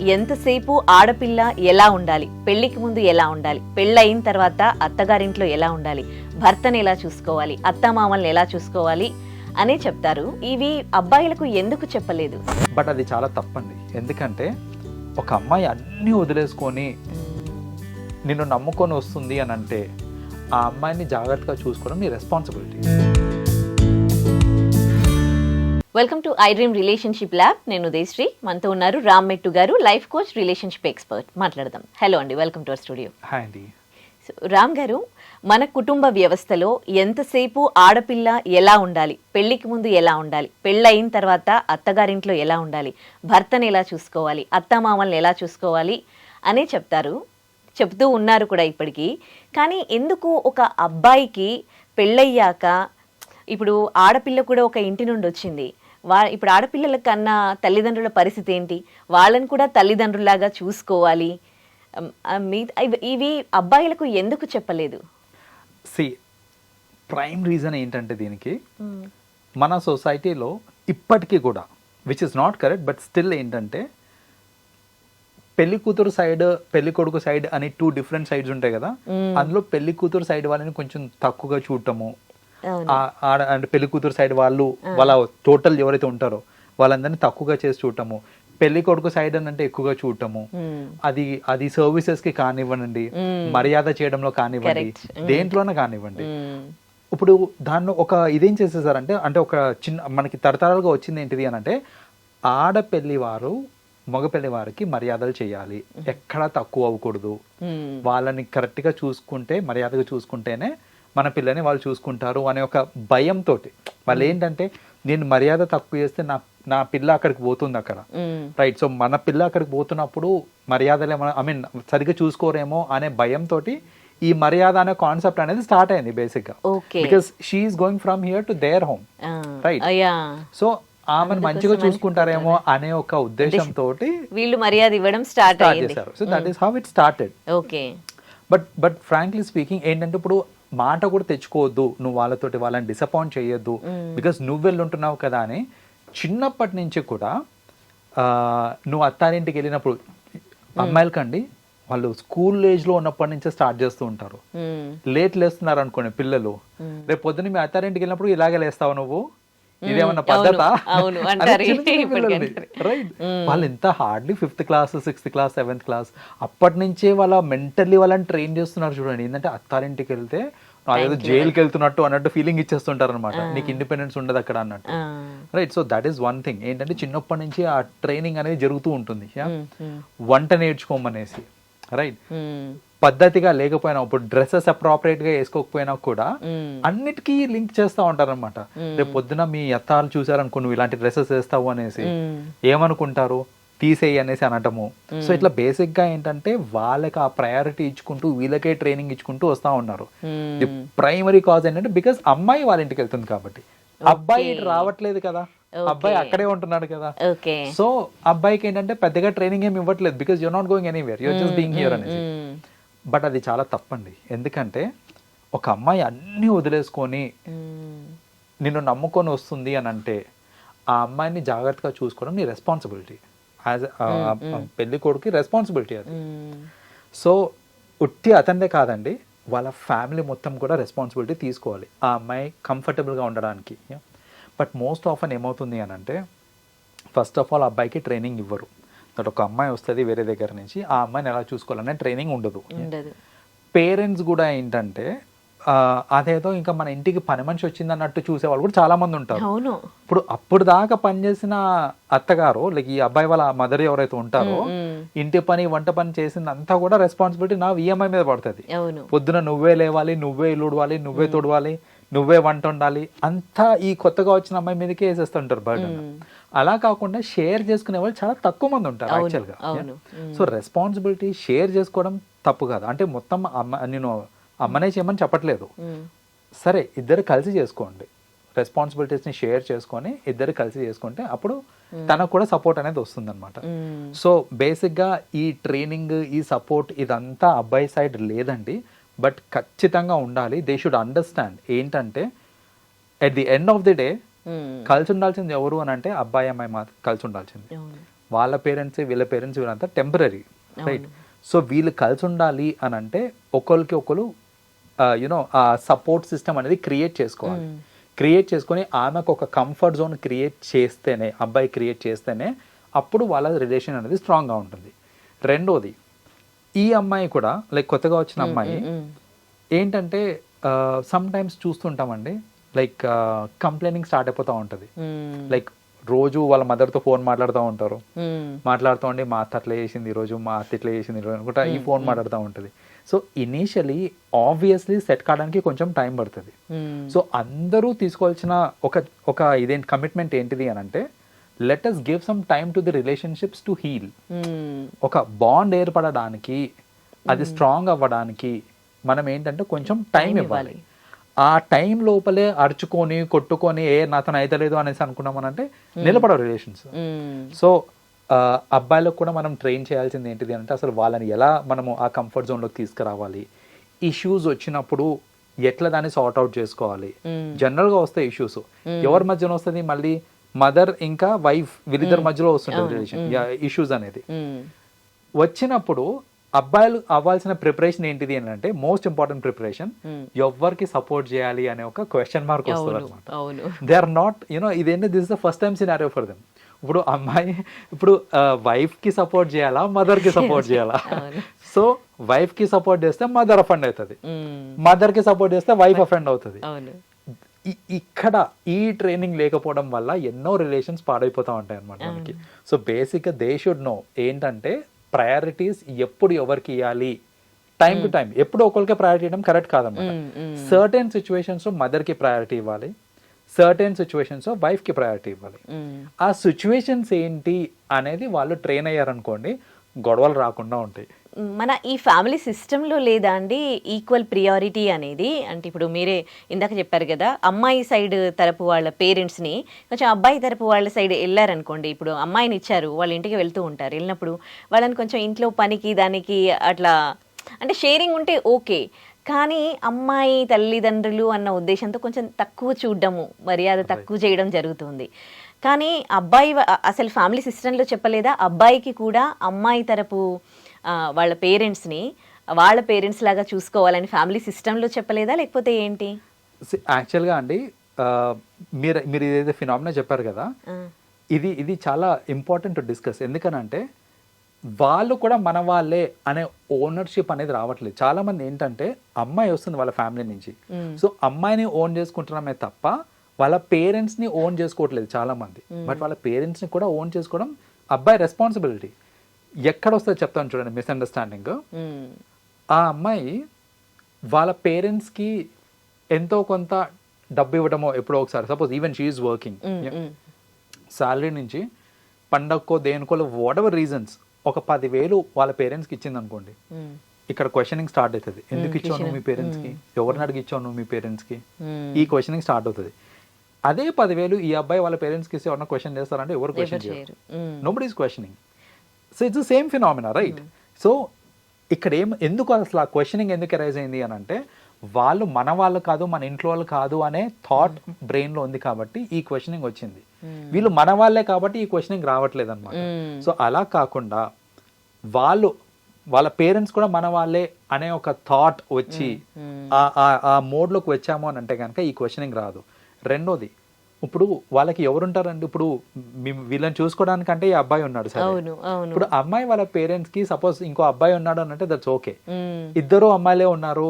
ఎంతసేపు ఆడపిల్ల ఎలా ఉండాలి? పెళ్ళికి ముందు ఎలా ఉండాలి? పెళ్ళయిన తర్వాత అత్తగారింట్లో ఎలా ఉండాలి? భర్తని ఎలా చూసుకోవాలి? అత్తమామల్ని ఎలా చూసుకోవాలి? అనే చెప్తారు. ఇవి అబ్బాయిలకు ఎందుకు చెప్పలేదు? బట్ అది చాలా తప్పండి. ఎందుకంటే ఒక అమ్మాయి అన్నీ వదిలేసుకొని నిన్ను నమ్ముకొని వస్తుంది అని అంటే ఆ అమ్మాయిని జాగ్రత్తగా చూసుకోవడం నీ responsibility welcome to I dream relationship lab నేను ఉదయశ్రీ. మనతో ఉన్నారు రామ్ మెట్టు గారు లైఫ్ కోచ్ రిలేషన్షిప్ ఎక్స్పర్ట్ మాట్లాడదాం. హలో అండి. Welcome to our studio hi అండి. సో రామ్ గారు మన కుటుంబ వ్యవస్థలో ఎంతసేపు ఆడపిల్ల ఎలా ఉండాలి? పెళ్ళికి ముందు ఎలా ఉండాలి? పెళ్ళయిన తర్వాత అత్తగారింట్లో ఎలా ఉండాలి? భర్తని ఎలా చూసుకోవాలి? అత్తమామల్ని ఎలా చూసుకోవాలి? అనే చెప్తారు. చెప్తూ ఉన్నారు కూడా ఇప్పటికీ. కానీ ఎందుకు ఒక అబ్బాయికి పెళ్ళయ్యాక ఇప్పుడు ఆడపిల్ల కూడా ఒక ఇంటి నుండి వచ్చింది. వా ఇప్పుడు ఆడపిల్లల కన్నా తల్లిదండ్రుల పరిస్థితి ఏంటి? వాళ్ళని కూడా తల్లిదండ్రులాగా చూసుకోవాలి. ఇవి- అబ్బాయిలకు ఎందుకు చెప్పలేదు? సి ప్రైమ్ రీజన్ ఏంటంటే దీనికి మన సొసైటీలో ఇప్పటికీ కూడా which is not correct but still ఏంటంటే పెళ్ళి కూతురు సైడ్ పెళ్ళి కొడుకు సైడ్ అని టూ డిఫరెంట్ సైడ్స్ ఉంటాయి కదా. అందులో పెళ్ళి కూతురు సైడ్ వాళ్ళని కొంచెం తక్కువగా చూడటము అంటే పెళ్ళి కూతురు సైడ్ వాళ్ళు వాళ్ళ టోటల్ ఎవరైతే ఉంటారో వాళ్ళందరినీ తక్కువగా చేసి చూడటము పెళ్ళి కొడుకు సైడ్ అని అంటే ఎక్కువగా చూడటము. అది అది సర్వీసెస్కి కానివ్వండి. మర్యాద చేయడంలో కానివ్వండి. దేంట్లోనే కానివ్వండి. ఇప్పుడు దాన్ని ఒక ఇదేం చేసేసారంటే అంటే ఒక చిన్న మనకి తరతరాలుగా వచ్చింది ఏంటిది అని అంటే ఆడపెళ్ళి వారు మగపెళ్ళి వారికి మర్యాదలు చేయాలి ఎక్కడా తక్కువ అవ్వకూడదు. వాళ్ళని కరెక్ట్గా చూసుకుంటే మర్యాదగా చూసుకుంటేనే మన పిల్లని వాళ్ళు చూసుకుంటారు అనే ఒక భయంతో వాళ్ళు ఏంటంటే నేను మర్యాద తక్కువ చేస్తే నా నా పిల్ల అక్కడికి పోతుంది అక్కడ. రైట్ సో మన పిల్ల అక్కడికి పోతున్నప్పుడు మర్యాదలు ఏమైనా ఐ మీన్ సరిగ్గా చూసుకోరేమో అనే భయంతో ఈ మర్యాద అనే కాన్సెప్ట్ అనేది స్టార్ట్ అయింది బేసిక్గా okay because she is going from here to there home. అయ్యా సో ఆమెను మంచిగా చూసుకుంటారేమో అనే ఒక ఉద్దేశంతో వీళ్ళు మర్యాద ఇవ్వడం స్టార్ట్ చేశారు. So that is how it started okay but but frankly speaking ఏంటంటే ఇప్పుడు మాట కూడా తెచ్చుకోవద్దు నువ్వు వాళ్ళతోటి వాళ్ళని డిసప్పాయింట్ చేయొద్దు. బికాస్ నువ్వు వెళ్ళుంటున్నావు కదా అని చిన్నప్పటి నుంచి కూడా ఆ, నువ్వు అత్తారింటికి వెళ్ళినప్పుడు అమ్మాయిలకండి వాళ్ళు స్కూల్ ఏజ్లో ఉన్నప్పటి నుంచే స్టార్ట్ చేస్తూ ఉంటారు. లేట్ లేస్తున్నారు అనుకోండి పిల్లలు. రేపు పొద్దున్న మీ అత్తారింటికి వెళ్ళినప్పుడు ఇలాగే లేస్తావు నువ్వు? ఇదేమన్నా పద్ధత? అవును, అంటారు. రైట్ వాళ్ళు ఎంత hardly fifth class sixth class seventh class అప్పటి నుంచే వాళ్ళ మెంటల్లీ వాళ్ళని ట్రైన్ చేస్తున్నారు చూడండి. ఏంటంటే అత్తారింటికి వెళ్తే అదేదో జైలుకి వెళ్తున్నట్టు అన్నట్టు ఫీలింగ్ ఇచ్చేస్తుంటారు అనమాట నీకు ఇండిపెండెన్స్ ఉండదు అక్కడ అన్నట్టు. Right so that is one thing ఏంటంటే చిన్నప్పటి నుంచి ఆ ట్రైనింగ్ అనేది జరుగుతూ ఉంటుంది. వంట నేర్చుకోమనేసి. రైట్. పద్ధతిగా లేకపోయినా ఇప్పుడు డ్రెస్సెస్ అప్రాపరేట్గా వేసుకోకపోయినా కూడా. అన్నిటికీ లింక్ చేస్తూ ఉంటారన్నమాట. రేపు పొద్దున మీ అత్తాలు చూసారనుకో నువ్వు ఇలాంటి డ్రెస్సెస్ వేస్తావు అనేసి. ఏమనుకుంటారు? తీసేయి అనేసి అనటము. సో ఇట్లా బేసిక్గా ఏంటంటే వాళ్ళకి ఆ ప్రయారిటీ ఇచ్చుకుంటూ వీళ్ళకే ట్రైనింగ్ ఇచ్చుకుంటూ వస్తా ఉన్నారు. ది. ప్రైమరీ కాజ్ ఏంటంటే బికాస్ అమ్మాయి వాళ్ళ ఇంటికి వెళ్తుంది కాబట్టి. అబ్బాయి రావట్లేదు కదా. అబ్బాయి అక్కడే ఉంటున్నాడు కదా. ఓకే. సో అబ్బాయికి ఏంటంటే పెద్దగా ట్రైనింగ్ ఏమి ఇవ్వట్లేదు because you're not going anywhere you're just being here అనేసి. మ్మ్. బట్ అది చాలా తప్పండి. ఎందుకంటే ఒక అమ్మాయి అన్నీ వదిలేసుకొని. నిన్ను నమ్ముకొని వస్తుంది అని అంటే ఆ అమ్మాయిని జాగ్రత్తగా చూసుకోవడం నీ రెస్పాన్సిబిలిటీ యాజ్ పెళ్ళి కొడుకు రెస్పాన్సిబిలిటీ అది. సో ఉట్టి అతనిదే కాదండి వాళ్ళ ఫ్యామిలీ మొత్తం కూడా రెస్పాన్సిబిలిటీ తీసుకోవాలి. ఆ అమ్మాయి కంఫర్టబుల్గా ఉండడానికి. బట్ మోస్ట్ ఆఫన్ ఏమవుతుంది అని అంటే ఫస్ట్ ఆఫ్ ఆల్ అబ్బాయికి ట్రైనింగ్ ఇవ్వరు. దట్ ఒక అమ్మాయి వస్తుంది వేరే దగ్గర నుంచి ఆ అమ్మాయిని ఎలా చూసుకోవాలనే ట్రైనింగ్ ఉండదు. పేరెంట్స్ కూడా ఏంటంటే అదేదో ఇంకా మన ఇంటికి పని మనిషి వచ్చింది అన్నట్టు చూసేవాళ్ళు కూడా చాలా మంది ఉంటారు ఇప్పుడు అప్పుడు దాకా పనిచేసిన అత్తగారు లైక్ ఈ అబ్బాయి వాళ్ళ మదర్ ఎవరైతే ఉంటారో. ఇంటి పని వంట పని చేసింది అంతా కూడా రెస్పాన్సిబిలిటీ నా ఈఎంఐ మీద పడుతుంది. పొద్దున నువ్వే లేవాలి నువ్వే ఇల్లు ఉడవాలి నువ్వే తొడవాలి నువ్వే వంట వండాలి అంతా ఈ కొత్తగా వచ్చిన అమ్మాయి మీదకే వేసేస్తుంటారు బర్డన్ అలా కాకుండా షేర్ చేసుకునే వాళ్ళు చాలా తక్కువ మంది ఉంటారు యాక్చువల్గా సో రెస్పాన్సిబిలిటీ షేర్ చేసుకోవడం తప్పు కాదు. అంటే మొత్తం అమ్మ నేను అమ్మనే చేయమని చెప్పట్లేదు. సరే ఇద్దరు కలిసి చేసుకోండి. రెస్పాన్సిబిలిటీస్ని షేర్ చేసుకొని ఇద్దరు కలిసి చేసుకుంటే అప్పుడు తనకు కూడా సపోర్ట్ అనేది వస్తుందన్నమాట. సో బేసిక్గా ఈ ట్రైనింగ్ ఈ సపోర్ట్ ఇదంతా అబ్బాయి సైడ్ లేదండి. బట్ ఖచ్చితంగా ఉండాలి. దే షుడ్ అండర్స్టాండ్ ఏంటంటే at the end of the day. కలిసి ఉండాల్సింది ఎవరు అని అంటే అబ్బాయి అమ్మాయి మాత్రం కలిసి ఉండాల్సింది వాళ్ళ పేరెంట్స్ వీళ్ళ పేరెంట్స్ వీళ్ళంతా టెంపరీ రైట్ సో వీళ్ళు కలిసి ఉండాలి అని అంటే ఒకరికి ఒకరు యునో ఆ సపోర్ట్ సిస్టమ్ అనేది క్రియేట్ చేసుకోవాలి. క్రియేట్ చేసుకొని ఆమెకు ఒక కంఫర్ట్ జోన్ క్రియేట్ చేస్తేనే అబ్బాయి క్రియేట్ చేస్తేనే అప్పుడు వాళ్ళ రిలేషన్ అనేది స్ట్రాంగ్గా ఉంటుంది. రెండోది ఈ అమ్మాయి కూడా లైక్ కొత్తగా వచ్చిన అమ్మాయి ఏంటంటే సమ్ టైమ్స్ చూస్తుంటామండి లైక్ కంప్లైనింగ్ స్టార్ట్ అయిపోతూ ఉంటుంది. లైక్ రోజు వాళ్ళ మదర్తో ఫోన్ మాట్లాడుతూ ఉంటారు. మాట్లాడుతూ ఉండి మా అత్త అట్లా చేసింది ఈరోజు మా అత్త ఇట్లా చేసింది ఈరోజు అనుకుంటా ఈ ఫోన్ మాట్లాడుతూ ఉంటుంది. సో ఇనీషియలీ ఆబ్వియస్లీ సెట్ కావడానికి కొంచెం టైం పడుతుంది. సో అందరూ తీసుకోవాల్సిన ఒక ఒక ఇదేంటి కమిట్మెంట్ ఏంటిది అని అంటే let us give some time to the relationships to heal ఒక బాండ్ ఏర్పడడానికి అది స్ట్రాంగ్ అవ్వడానికి మనం ఏంటంటే కొంచెం టైం ఇవ్వాలి. ఆ టైం లోపలే అరుచుకొని కొట్టుకొని ఏ నాతను అయితలేదు అనేసి అనుకున్నామనంటే నిలబడవు రిలేషన్స్. సో అబ్బాయిలకు కూడా మనం ట్రైన్ చేయాల్సింది ఏంటిది అంటే అసలు వాళ్ళని ఎలా మనము ఆ కంఫర్ట్ జోన్లోకి తీసుకురావాలి? ఇష్యూస్ వచ్చినప్పుడు ఎట్లా దాన్ని సార్ట్ అవుట్ చేసుకోవాలి? జనరల్గా వస్తాయి ఇష్యూస్. ఎవరి మధ్యన వస్తుంది? మళ్ళీ మదర్ ఇంకా వైఫ్ వీళ్ళిద్దరి మధ్యలో వస్తుంటుంది రిలేషన్ ఇష్యూస్ అనేది. వచ్చినప్పుడు అబ్బాయిలు అవ్వాల్సిన ప్రిపరేషన్ ఏంటిది అని అంటే మోస్ట్ ఇంపార్టెంట్ ప్రిపరేషన్ ఎవరికి సపోర్ట్ చేయాలి అనే ఒక క్వశ్చన్ మార్క్ వస్తుంది అనమాట they are not you know ఇదేంటి this the first time scenario for them ఇప్పుడు అమ్మాయి ఇప్పుడు వైఫ్కి సపోర్ట్ చేయాలా? మదర్కి సపోర్ట్ చేయాలా? సో వైఫ్కి సపోర్ట్ చేస్తే మదర్ అఫెండ్ అవుతుంది. మదర్కి సపోర్ట్ చేస్తే వైఫ్ అఫెండ్ అవుతుంది. ఇక్కడ ఈ ట్రైనింగ్ లేకపోవడం వల్ల ఎన్నో రిలేషన్స్ పాడైపోతూ ఉంటాయి అన్నమాట మనకి సో బేసిక్గా దే షుడ్ నో ఏంటంటే ప్రయారిటీస్ ఎప్పుడు ఎవరికి ఇవ్వాలి టైం టు టైం ఎప్పుడు ఒకరికే ప్రయారిటీ ఇవ్వడం కరెక్ట్ కాదన్నమాట సర్టెన్ సిచ్యువేషన్స్ మదర్కి ప్రయారిటీ ఇవ్వాలి. సర్టెన్ సిచ్యువేషన్స్ వైఫ్కి ప్రయారిటీ ఇవ్వాలి. ఆ సిచ్యువేషన్స్ ఏంటి అనేది వాళ్ళు ట్రైన్ అయ్యారనుకోండి గొడవలు రాకుండా ఉంటాయి. మన ఈ ఫ్యామిలీ సిస్టంలో లేదా అండి ఈక్వల్ ప్రియారిటీ అనేది? అంటే ఇప్పుడు మీరే ఇందాక చెప్పారు కదా అమ్మాయి సైడ్ తరపు వాళ్ళ పేరెంట్స్ని కొంచెం అబ్బాయి తరపు వాళ్ళ సైడ్ వెళ్ళారనుకోండి ఇప్పుడు అమ్మాయిని ఇచ్చారు వాళ్ళ ఇంటికి వెళ్తూ ఉంటారు వెళ్ళినప్పుడు వాళ్ళని కొంచెం ఇంట్లో పనికి దానికి అట్లా అంటే షేరింగ్ ఉంటే ఓకే కానీ అమ్మాయి తల్లిదండ్రులు అన్న ఉద్దేశంతో కొంచెం తక్కువ చూడడము మర్యాద తక్కువ చేయడం జరుగుతుంది. కానీ అబ్బాయి అసలు ఫ్యామిలీ సిస్టంలో చెప్పలేదా? అబ్బాయికి కూడా అమ్మాయి తరపు వాళ్ళ పేరెంట్స్ని వాళ్ళ పేరెంట్స్ లాగా చూసుకోవాలని ఫ్యామిలీ సిస్టంలో చెప్పలేదా? లేకపోతే ఏంటి? యాక్చువల్గా అండి మీరు మీరు ఏదైతే ఫినామినా చెప్పారు కదా ఇది ఇది చాలా ఇంపార్టెంట్ టు డిస్కస్. ఎందుకనంటే వాళ్ళు కూడా మన వాళ్ళే అనే ఓనర్షిప్ అనేది రావట్లేదు. చాలా మంది ఏంటంటే అమ్మాయి వస్తుంది వాళ్ళ ఫ్యామిలీ నుంచి. సో అమ్మాయిని ఓన్ చేసుకుంటున్నామే తప్ప వాళ్ళ పేరెంట్స్ని ఓన్ చేసుకోవట్లేదు చాలా మంది బట్ వాళ్ళ పేరెంట్స్ని కూడా ఓన్ చేసుకోవడం అబ్బాయి రెస్పాన్సిబిలిటీ. ఎక్కడ వస్తుందో చెప్తాను చూడండి మిస్అండర్స్టాండింగ్ ఆ అమ్మాయి వాళ్ళ పేరెంట్స్కి ఎంతో కొంత డబ్బు ఇవ్వడమో ఎప్పుడో ఒకసారి. Suppose even she is working salary నుంచి పండక్కో దేనికో వాట్ ఎవర్ రీజన్స్ ఒక పదివేలు వాళ్ళ పేరెంట్స్కి ఇచ్చింది అనుకోండి ఇక్కడ క్వశ్చనింగ్ స్టార్ట్ అవుతుంది. ఎందుకు ఇచ్చావు నువ్వు మీ పేరెంట్స్కి? ఎవరిని అడిగి ఇచ్చావు నువ్వు మీ పేరెంట్స్కి. ఈ క్వశ్చనింగ్ స్టార్ట్ అవుతుంది. అదే పదివేలు ఈ అబ్బాయి వాళ్ళ పేరెంట్స్కి ఇస్తే ఎవరన్నా క్వశ్చన్ చేస్తారంటే ఎవరు క్వశ్చన్ చేయరు. Nobody is questioning so it's same phenomena right so ఇక్కడ ఏం ఎందుకు అసలు ఆ క్వశ్చనింగ్ ఎందుకు అరైజ్ అయింది అని అంటే వాళ్ళు మన వాళ్ళు కాదు మన ఇంట్లో వాళ్ళు కాదు అనే థాట్ బ్రెయిన్లో ఉంది కాబట్టి ఈ క్వశ్చనింగ్ వచ్చింది. వీళ్ళు మన వాళ్ళే కాబట్టి ఈ క్వశ్చనింగ్ రావట్లేదు అనమాట సో అలా కాకుండా వాళ్ళు వాళ్ళ పేరెంట్స్ కూడా మన వాళ్ళే అనే ఒక థాట్ వచ్చి ఆ మోడ్లోకి వచ్చాము అని అంటే కనుక ఈ క్వశ్చనింగ్ రాదు. రెండోది ఇప్పుడు వాళ్ళకి ఎవరుంటారండి? ఇప్పుడు వీళ్ళని చూసుకోవడానికంటే ఈ అబ్బాయి ఉన్నాడు సరే. ఇప్పుడు అమ్మాయి వాళ్ళ పేరెంట్స్కి సపోజ్ ఇంకో అబ్బాయి ఉన్నాడు అని అంటే దట్స్ ఓకే ఇద్దరు అమ్మాయిలే ఉన్నారు.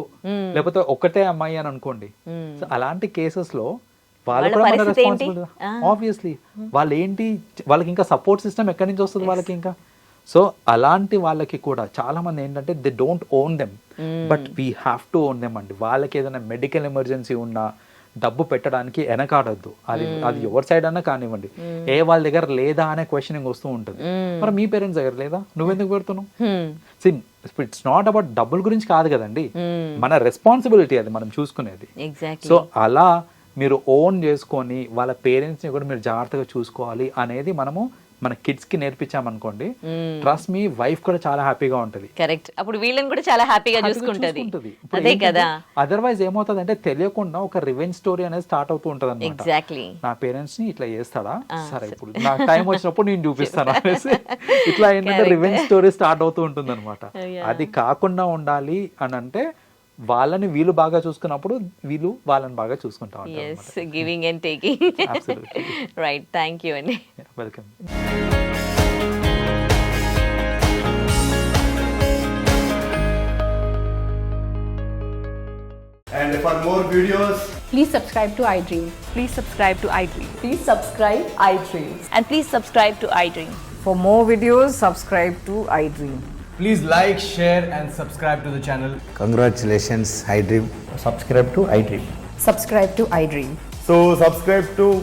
లేకపోతే ఒక్కటే అమ్మాయి అని అనుకోండి. సో అలాంటి కేసెస్లో వాళ్ళు కూడా మన? రెస్పాన్సిబిలిటీ ఆ. ఆబ్వియస్లీ వాళ్ళు ఏంటి వాళ్ళకి ఇంకా సపోర్ట్ సిస్టమ్ ఎక్కడి నుంచి వస్తుంది వాళ్ళకి ఇంకా? సో అలాంటి వాళ్ళకి కూడా చాలా మంది ఏంటంటే they don't own them but we have to own them అండి. వాళ్ళకి ఏదైనా మెడికల్ ఎమర్జెన్సీ ఉన్నా డబ్బు పెట్టడానికి వెనకాడద్దు అది అది ఎవరి సైడ్ అన్నా కానివ్వండి. ఏ వాళ్ళ దగ్గర లేదా అనే క్వశ్చనింగ్ వస్తూ ఉంటుంది. మరి మీ పేరెంట్స్ దగ్గర లేదా? నువ్వెందుకు పెడుతున్నావు? ఉమ్, ఇట్స్ నాట్ అబౌట్ డబ్బుల గురించి కాదు కదండి. మన రెస్పాన్సిబిలిటీ అది మనం చూసుకునేది. సో అలా మీరు ఓన్ చేసుకొని వాళ్ళ పేరెంట్స్ని కూడా మీరు జాగ్రత్తగా చూసుకోవాలి అనేది మనము మన కిడ్స్కి నేర్పించామనుకోండి ట్రస్ట్ మీ వైఫ్ కూడా చాలా హ్యాపీగా ఉంటది. కరెక్ట్ అప్పుడు వీళ్ళని కూడా చాలా హ్యాపీగా చూసుకుంటది. అదే కదా. అదర్వైజ్ ఏమవుతుంది అంటే తెలియకుండా ఒక రివెంజ్ స్టోరీ అనేది స్టార్ట్ అవుతూ ఉంటది అనమాట ఎగ్జాక్ట్లీ నా పేరెంట్స్ని ఇట్లా చేస్తాడా? సరే ఇప్పుడు నాకు టైం వచ్చినప్పుడు నేను చూపిస్తాను అనేసి ఇట్లా ఏంటంటే రివెంజ్ స్టోరీ స్టార్ట్ అవుతూ ఉంటుంది అనమాట Yeah. అది కాకుండా ఉండాలి అని అంటే వాళ్ళని వీళ్ళు బాగా చూసుకున్నప్పుడు వీళ్ళు వాళ్ళని బాగా చూసుకుంటా giving and taking. Right thank you అండి. Welcome. And for more videos, Please subscribe to iDream. Please subscribe to iDream. Please subscribe iDream. And please subscribe to iDream. For more videos, subscribe to iDream. Please like, share and subscribe to the channel. Congratulations iDream. Subscribe to iDream. Subscribe to iDream. So subscribe to